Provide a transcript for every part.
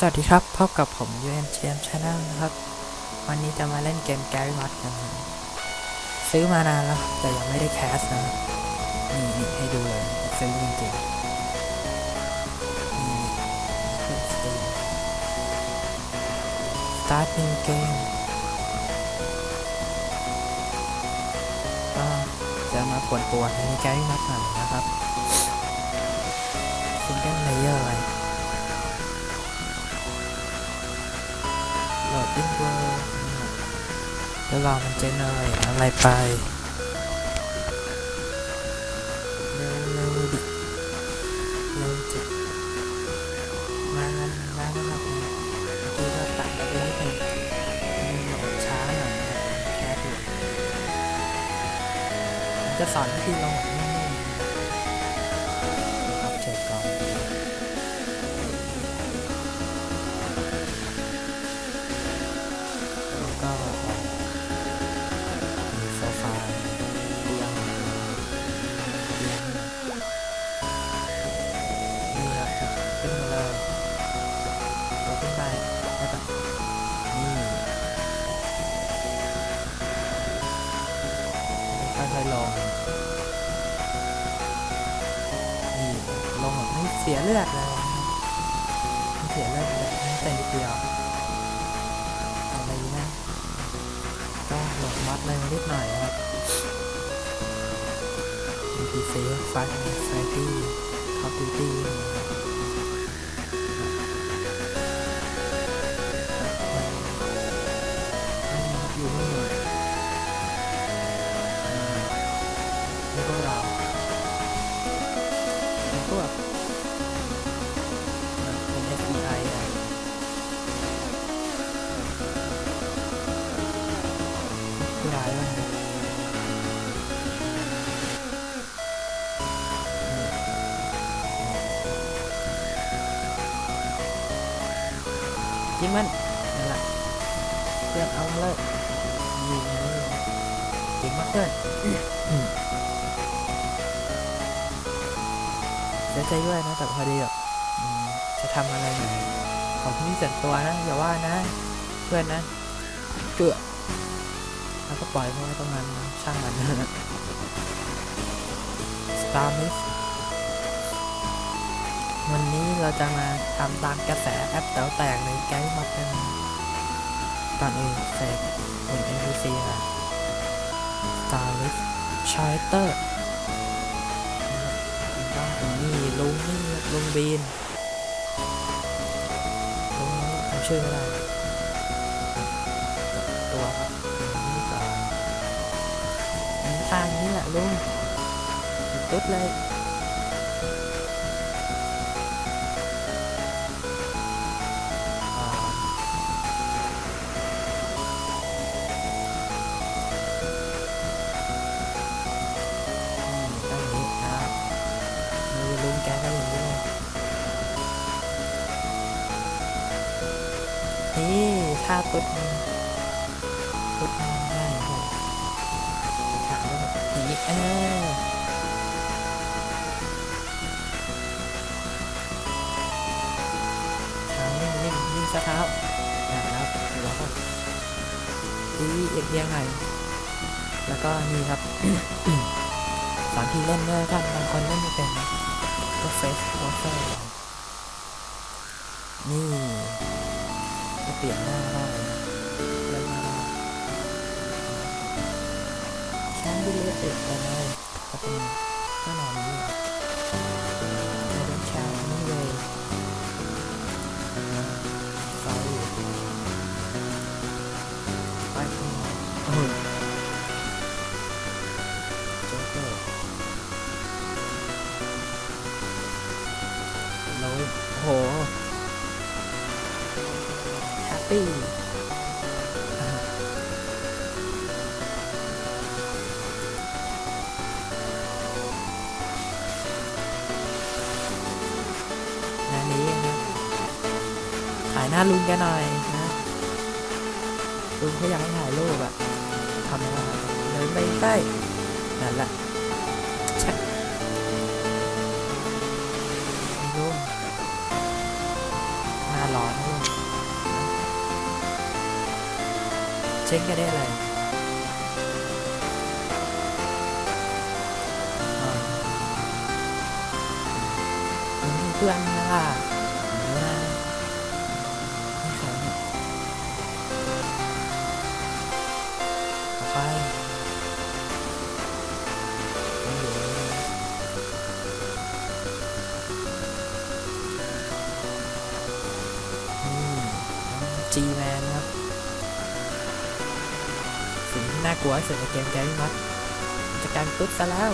สวัสดีครับ พบกับผม UNGM Channel นะครับ วันนี้จะมาเล่นเกม Gary Mod กันนะซื้อมานานแล้ว แต่ยังไม่ได้แคสนะครับนี่นี่ให้ดูเลยซื้อจริงๆนี่ขึ้น Steam Start new game ก็จะมาปวนปวนๆใน Gary Mod หน่อยนะครับ Single Layer อะไร แล้วรอมันเจเนเรตอะไรไปเร็วเร็วดิเร็วจิมาแล้วมาแล้วครับเมื่อกี้ก็ตัดไปนิดนึงมันโหลดช้าหน่อยนะแค่ดูจะสอนวิธีลงแบบนิ่ง ค่อยๆลงนี่ลงแบบไม่เสียเลือดเลยนะไม่เสียเลือดเลยไม่แต่นิดเดียวอะไรนะก็หลดมัดเลยนิดหน่อยนะครับ NPC ไฟไฟตี้คอปตี้ ยิงมันนั่นแหละเพื่อนเอามาเลยยิงเลยเก่งมากเพื่อนเสียใจด้วยนะแต่พอดีแบบอืมจะทำอะไรหน่อยขอที่ส่วนตัวนะอย่าว่านะ เพื่อนนะเกือแล้วก็ปล่อยมันไว้ตรงนั้นช่างมัน Star Mix วันนี้เราจะมาทำตามกระแสแอปแต๋วแตกในแก๊งมาเป็นตอนอื่นเสกหุ่น NPC นะ Star Mix Charter ก็นี่ลุงนี่ลุงบีนลุงนี้จำชื่อไม่ได้ตัวครับนี่ก่อนอันนี้ทานี้แหละลุงตุ๊ดเลย นี่ท่าตุ๊ดมันพุดง่ายเลยถามว่าแบบอย่างนี้เออเท้านิ่งนิ่งนิ่งซะเท้าอ่าแล้วแล้วก็ดีเอียงเอียงหน่อยแล้วก็นี่ครับสอนที่เล่นด้วยกันบางคนเล่นไม่เป็นนะก็เฟซวอเฟอร์นี่ เปลี่ยนหน้าได้เล่นหน้าได้แค่ไม่เลือกเด็กไปเลยก็เป็นก็นอนนี้ แฮปปี้งานนี้นะถ่ายหน้าลุงแกหน่อยนะลุงเขาอยากให้ถ่ายรูปอะทำว่าเดินไปใกล้นั่นแหละ เช็คกันได้เล สิ่งที่น่ากลัวที่สุดในเกมแกรี่มัดจะการตุ๊ดซะแล้ว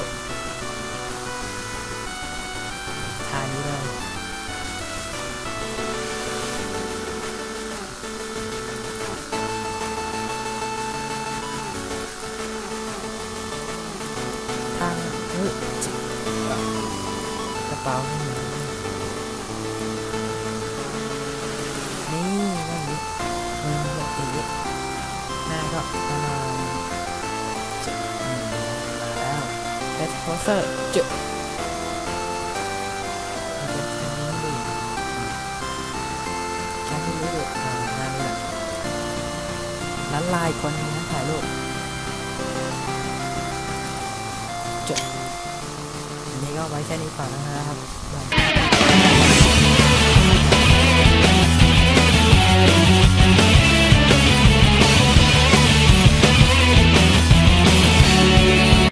ท่านี้เลยทางเฮ้ยกระเป๋า เ e สเซอร์จุดแค่นี้ดูอ่างานนี้แหละร้านลายคนนี้นะถ่ายรูปจุดอันนี้ก็ไว้แค่นี้ก่อนนะครับบ๊ายบาย